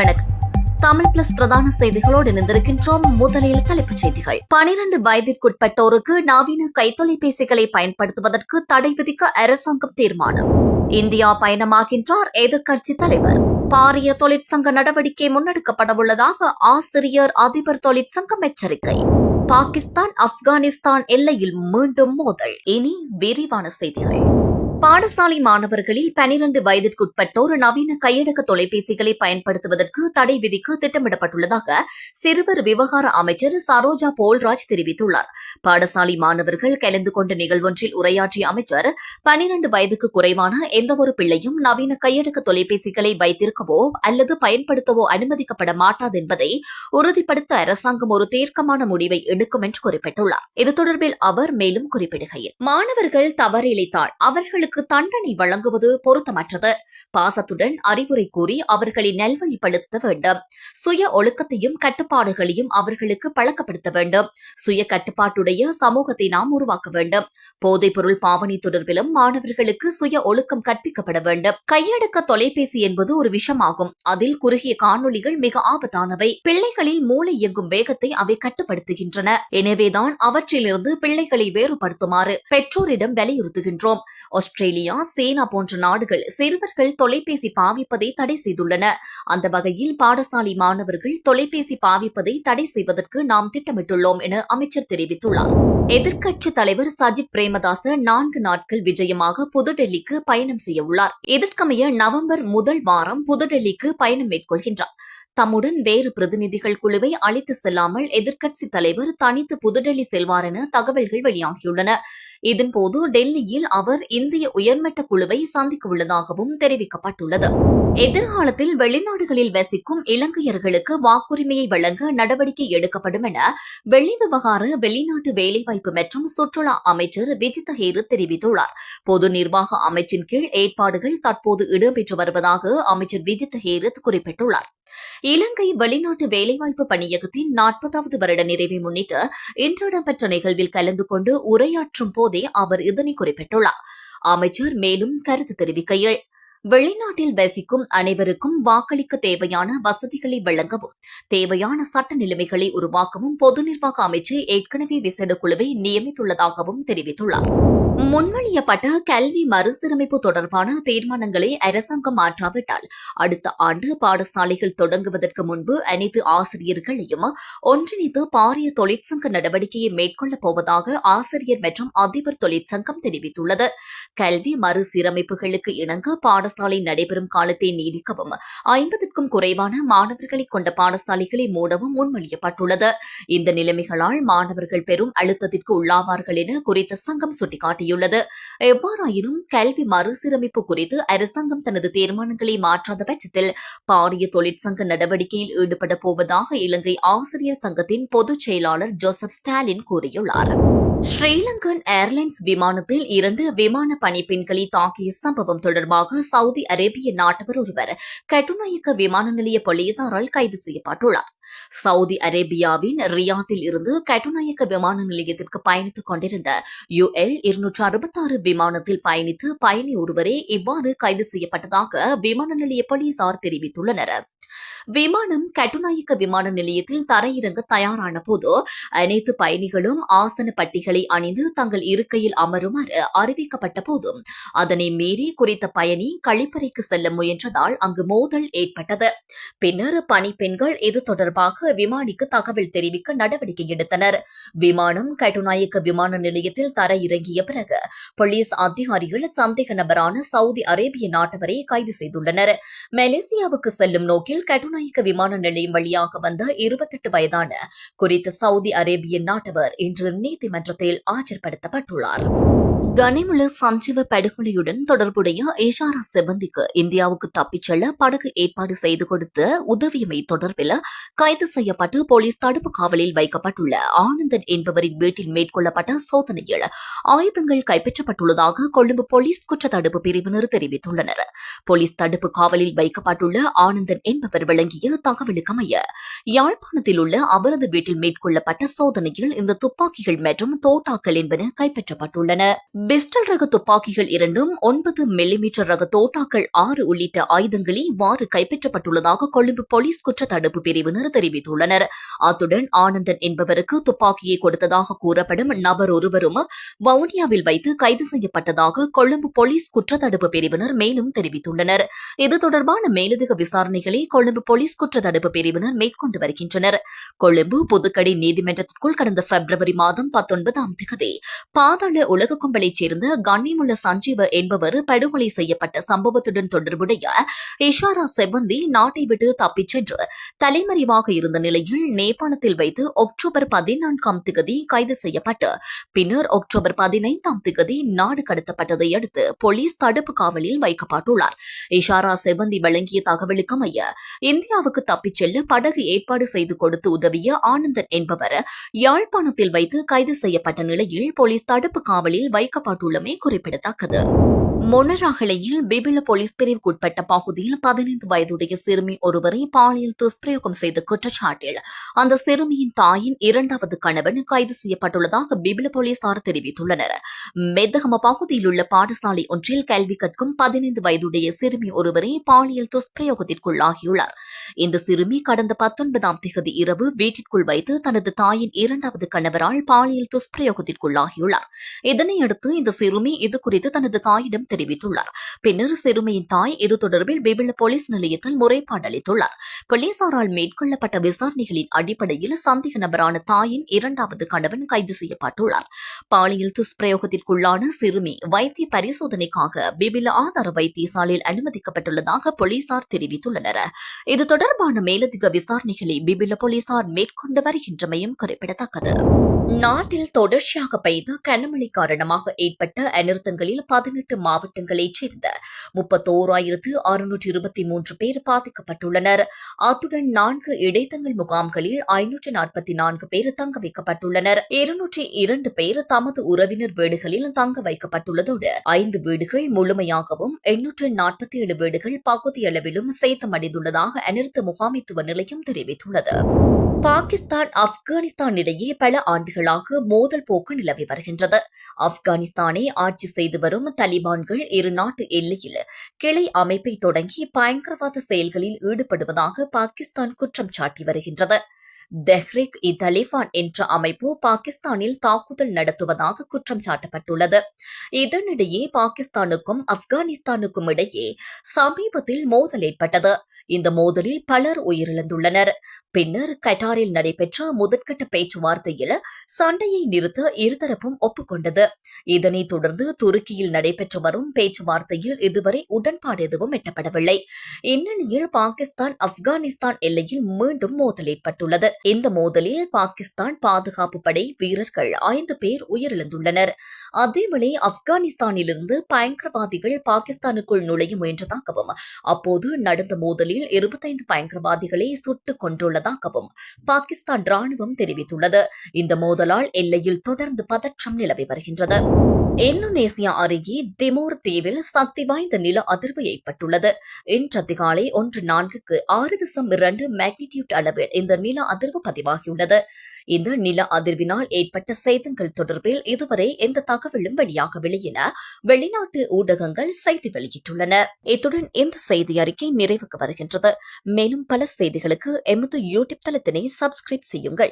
வணக்கம். தமிழ் பிளஸ் பிரதான செய்திகளோடு இணைந்திருக்கின்றோம். முதலில் தலைப்புச் செய்திகள். பனிரண்டு வயதிற்குட்பட்டோருக்கு நவீன கைத்தொலைபேசிகளை பயன்படுத்துவதற்கு தடை விதிக்க அரசாங்கம் தீர்மானம். இந்தியா பயணமாகின்றார் எதிர்க்கட்சி தலைவர். பாரிய தொழிற்சங்க நடவடிக்கை முன்னெடுக்கப்படவுள்ளதாக ஆசிரியர் அதிபர் தொழிற்சங்கம் எச்சரிக்கை. பாகிஸ்தான் ஆப்கானிஸ்தான் எல்லையில் மீண்டும் மோதல். இனி விரிவான செய்திகள். பாடசாலை மாணவர்களில் பனிரண்டு வயதிற்குட்பட்டோர் நவீன கையடக்க தொலைபேசிகளை பயன்படுத்துவதற்கு தடை விதிக்க திட்டமிடப்பட்டுள்ளதாக சிறுவர் விவகார அமைச்சர் சரோஜா போல்ராஜ் தெரிவித்துள்ளார். பாடசாலை மாணவர்கள் கலந்து கொண்ட நிகழ்வொன்றில் உரையாற்றிய அமைச்சர் பனிரண்டு வயதுக்கு குறைவான எந்தவொரு பிள்ளையும் நவீன கையடக்க தொலைபேசிகளை வைத்திருக்கவோ அல்லது பயன்படுத்தவோ அனுமதிக்கப்பட மாட்டாது என்பதை உறுதிப்படுத்த அரசாங்கம் ஒரு தீர்க்கமான முடிவை எடுக்கும் என்று குறிப்பிட்டுள்ளார். இது தொடர்பில் அவர் மேலும் குறிப்பிடுகையில் மாணவர்கள் தவறிழைத்தால் அவர்களுக்கு தண்டனை வழங்குவது பொருத்தமற்றது. பாசத்துடன் அறிவுரை கூறி அவர்களை நல்வழிப்படுத்த வேண்டும். சுய ஒழுக்கத்தையும் கட்டுப்பாடுகளையும் அவர்களுக்கு பழக்கப்படுத்த வேண்டும். சுய கட்டுப்பாட்டுடைய சமூகத்தை நாம் உருவாக்க வேண்டும். போதைப்பொருள் பாவனை தொடர்பிலும் மாணவர்களுக்கு சுய ஒழுக்கம் கற்பிக்கப்பட வேண்டும். கையடக்க தொலைபேசி என்பது ஒரு விஷமாகும். அதில் குறுகிய காணொளிகள் மிக ஆபத்தானவை. பிள்ளைகளில் மூளை இயங்கும் வேகத்தை அவை கட்டுப்படுத்துகின்றன. எனவேதான் அவற்றிலிருந்து பிள்ளைகளை வேறுபடுத்துமாறு பெற்றோரிடம் வலியுறுத்துகின்றோம். ஆஸ்திரேலியா ஆஸ்திரேலியா சீனா போன்ற நாடுகள் சிறுவர்கள் தொலைபேசி பாவிப்பதை தடை செய்துள்ளன. அந்த வகையில் பாடசாலை மாணவர்கள் தொலைபேசி பாவிப்பதை தடை செய்வதற்கு நாம் திட்டமிட்டுள்ளோம் என அமைச்சர் தெரிவித்துள்ளார். எதிர்க்கட்சித் தலைவர் சஜித் பிரேமதாச நான்கு நாட்கள் விஜயமாக புதுடெல்லிக்கு பயணம் செய்ய உள்ளார். இதற்கமைய நவம்பர் முதல் வாரம் புதுடெல்லிக்கு பயணம் மேற்கொள்கின்றார். தம்முடன் வேறு பிரதிநிதிகள் குழுவை அழைத்து செல்லாமல் எதிர்க்கட்சித் தலைவர் தனித்து புதுடெல்லி செல்வார் என தகவல்கள் வெளியாகியுள்ளன. இதன்போது டெல்லியில் அவர் இந்திய உயர்மட்ட குழுவை சந்திக்க உள்ளதாகவும் தெரிவிக்கப்பட்டுள்ளது. எதிர்காலத்தில் வெளிநாடுகளில் வசிக்கும் இலங்கையர்களுக்கு வாக்குரிமையை வழங்க நடவடிக்கை எடுக்கப்படும் என வெளி விவகார வெளிநாட்டு வேலைவாய்ப்பு மற்றும் சுற்றுலா அமைச்சர் விஜித ஹேரு தெரிவித்துள்ளார். பொது நிர்வாக அமைச்சின் கீழ் ஏற்பாடுகள் தற்போது இடம்பெற்று வருவதாக அமைச்சர் விஜித ஹேரத் குறிப்பிட்டுள்ளார். இலங்கை வெளிநாட்டு வேலைவாய்ப்பு பணியகத்தின் நாற்பதாவது வருட நிறைவை முன்னிட்டு இன்று இடம்பெற்ற நிகழ்வில் கலந்து கொண்டு உரையாற்றும் போதே அவர் இதனை குறிப்பிட்டுள்ளார். அமைச்சர் மேலும் கருத்து தெரிவிக்கையில் வெளிநாட்டில் வசிக்கும் அனைவருக்கும் வாக்களிக்க தேவையான வசதிகளை வழங்கவும் தேவையான சட்ட நிலைமைகளை உருவாக்கவும் பொது நிர்வாக அமைச்சு ஏற்கனவே விசேட குழுவை நியமித்துள்ளதாகவும் தெரிவித்துள்ளார். முன்மொழியப்பட்ட கல்வி மறுசீரமைப்பு தொடர்பான தீர்மானங்களை அரசாங்கம் மாற்றாவிட்டால் அடுத்த ஆண்டு பாடசாலைகள் தொடங்குவதற்கு முன்பு அனைத்து ஆசிரியர்களையும் ஒன்றிணைத்து பாரிய தொழிற்சங்க நடவடிக்கையை மேற்கொள்ளப் போவதாக ஆசிரியர் மற்றும் அதிபர் தொழிற்சங்கம் தெரிவித்துள்ளது. கல்வி மறுசீரமைப்புகளுக்கு இணங்க பாட பாடசாலை நடைபெறும் காலத்தை நீடிக்கவும் ஐம்பதுக்கும் குறைவான மாணவர்களை கொண்ட பாடசாலைகளை மூடவும் முன்மொழியப்பட்டுள்ளது. இந்த நிலைமைகளால் மாணவர்கள் பெரும் அழுத்தத்திற்கு உள்ளாவார்கள் என குறித்த சங்கம் சுட்டிக்காட்டியுள்ளது. எவ்வாறாயினும் கல்வி மறுசீரமைப்பு குறித்து அரசாங்கம் தனது தீர்மானங்களை மாற்றாத பட்சத்தில் பாரிய தொழிற்சங்க நடவடிக்கையில் ஈடுபட போவதாக இலங்கை ஆசிரியர் சங்கத்தின் பொதுச் செயலாளர் ஜோசப் ஸ்டாலின் கூறியுள்ளார். ஸ்ரீலங்கன் ஏர்லைன்ஸ் விமானத்தில் இரண்டு விமான பணிப்பெண்களை தாக்கிய சம்பவம் தொடர்பாக சவுதி அரேபிய நாட்டவர் ஒருவர் கட்டுநாயக்க விமான நிலைய போலீசாரால் கைது செய்யப்பட்டுள்ளார். சவுதி அரேபியாவின் ரியாத்தில் இருந்து கட்டுநாயக்க விமான நிலையத்திற்கு பயணித்துக் கொண்டிருந்த யுஎல் இருநூற்று அறுபத்தாறு விமானத்தில் பயணித்து பயணி ஒருவரே இவ்வாறு கைது செய்யப்பட்டதாக விமான நிலைய போலீசார் தெரிவித்துள்ளனர். விமானம் கட்டுநாயக்க விமான நிலையத்தில் தரையிறங்க தயாரான போது அனைத்து பயணிகளும் ஆசன பட்டிகளை அணிந்து தங்கள் இருக்கையில் அமருமாறு அறிவிக்கப்பட்ட போதும் அதனை மீறி குறித்த பயணி கழிப்பறைக்கு செல்ல முயன்றதால் அங்கு மோதல் ஏற்பட்டது. பின்னர் பணிப்பெண்கள் இது தொடர்பாக விமானிக்கு தகவல் தெரிவிக்க நடவடிக்கை எடுத்தனர். விமானம் கட்டுநாயக்க விமான நிலையத்தில் தர இறங்கிய பிறகு போலீஸ் அதிகாரிகள் சந்தேக நபரான சவுதி அரேபிய நாட்டவரை கைது செய்துள்ளனர். மலேசியாவுக்கு செல்லும் நோக்கில் கட்டுநாயக்க விமான நிலையம் வழியாக வந்த இருபத்தெட்டு வயதான குறித்த சவுதி அரேபிய நாட்டவர் இன்று நீதிமன்றத்தில் ஆஜர்படுத்தப்பட்டுள்ளார். கனிமுல சஞ்சீவ படுகொலையுடன் தொடர்புடைய இஷாரா சிபந்திக்கு இந்தியாவுக்கு தப்பிச் செல்ல படகு ஏற்பாடு செய்து கொடுத்த உதவியமை தொடர்பில் கைது செய்யப்பட்டு போலீஸ் தடுப்பு காவலில் வைக்கப்பட்டுள்ள ஆனந்தன் என்பவரின் வீட்டில் மேற்கொள்ளப்பட்ட சோதனையில் ஆயுதங்கள் கைப்பற்றப்பட்டுள்ளதாக கொழும்பு போலீஸ் குற்றத்தடுப்பு பிரிவினர் தெரிவித்துள்ளனர். போலீஸ் தடுப்பு காவலில் வைக்கப்பட்டுள்ள ஆனந்தன் என்பவர் வழங்கிய தகவலுக்கமைய யாழ்ப்பாணத்தில் உள்ள அவரது வீட்டில் மேற்கொள்ளப்பட்ட சோதனையில் இந்த துப்பாக்கிகள் மற்றும் தோட்டாக்கள் என்பன கைப்பற்றப்பட்டுள்ளன. பிஸ்டல் ரக துப்பாக்கிகள் இரண்டும் ஒன்பது மில்லிமீட்டர் ரக தோட்டாக்கள் ஆறு உள்ளிட்ட ஆயுதங்களே இவ்வாறு கைப்பற்றப்பட்டுள்ளதாக கொழும்பு போலீஸ் குற்ற தடுப்பு பிரிவினர் தெரிவித்துள்ளனர். அத்துடன் ஆனந்தன் என்பவருக்கு துப்பாக்கியை கொடுத்ததாக கூறப்படும் நபர் ஒருவரும் வவுனியாவில் வைத்து கைது செய்யப்பட்டதாக கொழும்பு போலீஸ் குற்றத்தடுப்பு பிரிவினர் மேலும் தெரிவித்துள்ளனர். தெரிவித்துள்ளனர். இது தொடர்பான மேலதிக விசாரணைகளை கொழும்பு போலீஸ் குற்றத்தடுப்பு பிரிவினர் மேற்கொண்டு வருகின்றனர். கொழும்பு புதுக்கடை நீதிமன்றத்திற்குள் கடந்த பிப்ரவரி மாதம் பத்தொன்பதாம் திகதி பாதாள உலக கும்பலைச் சேர்ந்த கண்ணியமுள்ள சஞ்சீவ என்பவர் படுகொலை செய்யப்பட்ட சம்பவத்துடன் தொடர்புடைய இஷாரா செவ்வந்தி நாட்டை விட்டு தப்பிச் சென்று தலைமறைவாக இருந்த நிலையில் நேபாளத்தில் வைத்து அக்டோபர் பதினான்காம் திகதி கைது செய்யப்பட்டு பின்னர் அக்டோபர் பதினைந்தாம் திகதி நாடு கடத்தப்பட்டதை அடுத்து போலீஸ் தடுப்பு காவலில் வைக்கப்பட்டுள்ளார். இஷாரா செவ்வந்தி வழங்கிய தகவலுக்கமைய இந்தியாவுக்கு தப்பிச் செல்ல படகு ஏற்பாடு செய்து கொடுத்து உதவிய ஆனந்தன் என்பவர் யாழ்ப்பாணத்தில் வைத்து கைது செய்யப்பட்ட நிலையில் போலீஸ் தடுப்பு காவலில் வைக்கப்பட்டுள்ளமை குறிப்பிடத்தக்கது. மொனராகலையில் பிபில போலீஸ் பிரிவுக்குட்பட்ட பகுதியில் பதினைந்து வயதுடைய சிறுமி ஒருவரை பாலியல் துஷ்பிரயோகம் செய்த குற்றச்சாட்டில் அந்த சிறுமியின் தாயின் இரண்டாவது கணவன் கைது செய்யப்பட்டுள்ளதாக பிபில போலீசார் தெரிவித்துள்ளனர். மெத்தகம பகுதியில் உள்ள பாடசாலை ஒன்றில் கல்வி கற்கும் பதினைந்து வயதுடைய சிறுமி ஒருவரை பாலியல் துஷ்பிரயோகத்திற்குள்ளாகியுள்ளார். இந்த சிறுமி கடந்த பத்தொன்பதாம் திகதி இரவு வீட்டிற்குள் வைத்து தனது தாயின் இரண்டாவது கணவரால் பாலியல் துஷ்பிரயோகத்திற்குள்ளாகியுள்ளார். இதனையடுத்து இந்த சிறுமி இதுகுறித்து தனது தாயிடம் தெரிவித்துள்ளார். பின்னர் சிறுமியின் தாய் இது தொடர்பில் பிபிள போலீஸ் நிலையத்தில் முறைப்பாடு அளித்துள்ளார். போலீசாரால் மேற்கொள்ளப்பட்ட விசாரணைகளின் அடிப்படையில் சந்தேக நபரான தாயின் இரண்டாவது கணவன் கைது செய்யப்பட்டுள்ளார். பாலியல் துஷ்பிரயோகத்திற்குள்ளான சிறுமி வைத்திய பரிசோதனைக்காக பிபில ஆதார வைத்தியசாலையில் அனுமதிக்கப்பட்டுள்ளதாக போலீசார் தெரிவித்துள்ளனர். இது தொடர்பான மேலதிக விசாரணைகளை பிபில போலீசார் மேற்கொண்டு வருகின்றமையும் குறிப்பிடத்தக்கது. நாட்டில் தொடர்ச்சியாக பெய்த கனமழை காரணமாக ஏற்பட்ட அனர்த்தங்களில் பதினெட்டு மாவட்டங்களைச் சேர்ந்த முப்பத்தோராயிரத்து அறுநூற்று இருபத்தி மூன்று பேர் பாதிக்கப்பட்டுள்ளனர். அத்துடன் நான்கு இடைத்தங்கள் முகாம்களில் ஐநூற்று நாற்பத்தி நான்கு பேர் தங்க வைக்கப்பட்டுள்ளனர். இருநூற்றி இரண்டு பேர் தமது உறவினர் வீடுகளில் தங்க வைக்கப்பட்டுள்ளதோடு ஐந்து வீடுகள் முழுமையாகவும் எண்ணூற்று நாற்பத்தி ஏழு வீடுகள் பகுதியளவிலும் சேதமடைந்துள்ளதாக அனர்த்த முகாமைத்துவ நிலையம் தெரிவித்துள்ளது. பாகிஸ்தான் ஆப்கானிஸ்தான் இடையே பல ஆண்டுகளாக மோதல் போக்கு நிலவி வருகின்றது. ஆப்கானிஸ்தானை ஆட்சி செய்து வரும் தலிபான்கள் இரு நாட்டு எல்லையில் கிளை அமைப்பை தொடங்கி பயங்கரவாத செயல்களில் ஈடுபடுவதாக பாகிஸ்தான் குற்றம் சாட்டி வருகின்றது. தெஹ்ரிக் இ தலிபான் என்ற அமைப்பு பாகிஸ்தானில் தாக்குதல் நடத்துவதாக குற்றம் சாட்டப்பட்டுள்ளது. இதனிடையே பாகிஸ்தானுக்கும் ஆப்கானிஸ்தானுக்கும் இடையே சமீபத்தில் மோதல் ஏற்பட்டது. இந்த மோதலில் பலர் உயிரிழந்துள்ளனர். பின்னர் கட்டாரில் நடைபெற்ற முதற்கட்ட பேச்சுவார்த்தையில் சண்டையை நிறுத்த இருதரப்பும் ஒப்புக்கொண்டது. இதனைத் தொடர்ந்து துருக்கியில் நடைபெற்று வரும் பேச்சுவார்த்தையில் இதுவரை உடன்பாடு எதுவும் எட்டப்படவில்லை. இந்நிலையில் பாகிஸ்தான் ஆப்கானிஸ்தான் எல்லையில் மீண்டும் மோதல் ஏற்பட்டுள்ளது. இந்த மோதலில் பாகிஸ்தான் பாதுகாப்பு படை வீரர்கள் ஐந்து பேர் உயிரிழந்துள்ளனர். அதேவேளை ஆப்கானிஸ்தானிலிருந்து பயங்கரவாதிகள் பாகிஸ்தானுக்குள் நுழைய முயன்றதாகவும் அப்போது நடந்த மோதலில் இருபத்தைந்து பயங்கரவாதிகளை சுட்டுக் கொண்டுள்ளதாகவும் பாகிஸ்தான் ராணுவம் தெரிவித்துள்ளது. இந்த மோதலால் எல்லையில் தொடர்ந்து பதற்றம் நிலவி வருகின்றது. இந்தோனேசியா அருகே திமோர் தீவில் சக்தி வாய்ந்த நில அதிர்வு ஏற்பட்டுள்ளது. இன்று அதிகாலை ஒன்று நான்குக்கு ஆறு தசம் இரண்டு மேக்னிடியூட் அளவில் இந்த நில அதிர்வு அதிர்வு பதிவாகியுள்ளது. இந்த நில அதிர்வினால் ஏற்பட்ட சேதங்கள் தொடர்பில் இதுவரை எந்த தகவலும் வெளியாகவில்லை என வெளிநாட்டு ஊடகங்கள் செய்தி வெளியிட்டுள்ளன. இத்துடன் இந்த செய்தி அறிக்கை நிறைவுக்கு வருகின்றது. மேலும் பல செய்திகளுக்கு எமது யூடியூப் தளத்தினை சப்ஸ்கிரைப் செய்யுங்கள்.